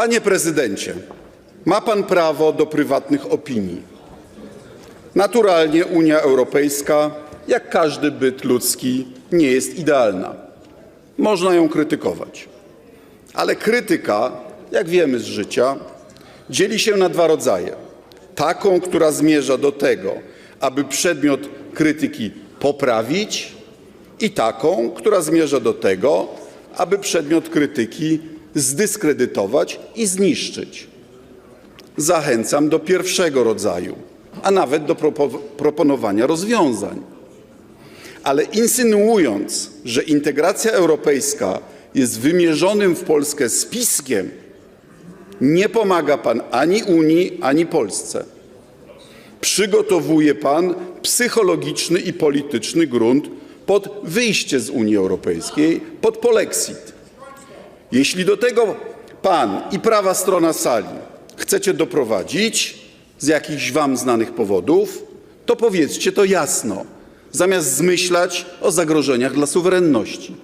Panie prezydencie, ma pan prawo do prywatnych opinii. Naturalnie Unia Europejska, jak każdy byt ludzki, nie jest idealna. Można ją krytykować. Ale krytyka, jak wiemy z życia, dzieli się na dwa rodzaje. Taką, która zmierza do tego, aby przedmiot krytyki poprawić, i taką, która zmierza do tego, aby przedmiot krytyki zdyskredytować i zniszczyć. Zachęcam do pierwszego rodzaju, a nawet do propo- proponowania rozwiązań. Ale insynuując, że integracja europejska jest wymierzonym w Polskę spiskiem, nie pomaga pan ani Unii, ani Polsce. Przygotowuje pan psychologiczny i polityczny grunt pod wyjście z Unii Europejskiej, pod polexit. Jeśli do tego pan i prawa strona sali chcecie doprowadzić z jakichś wam znanych powodów, to powiedzcie to jasno, zamiast zmyślać o zagrożeniach dla suwerenności.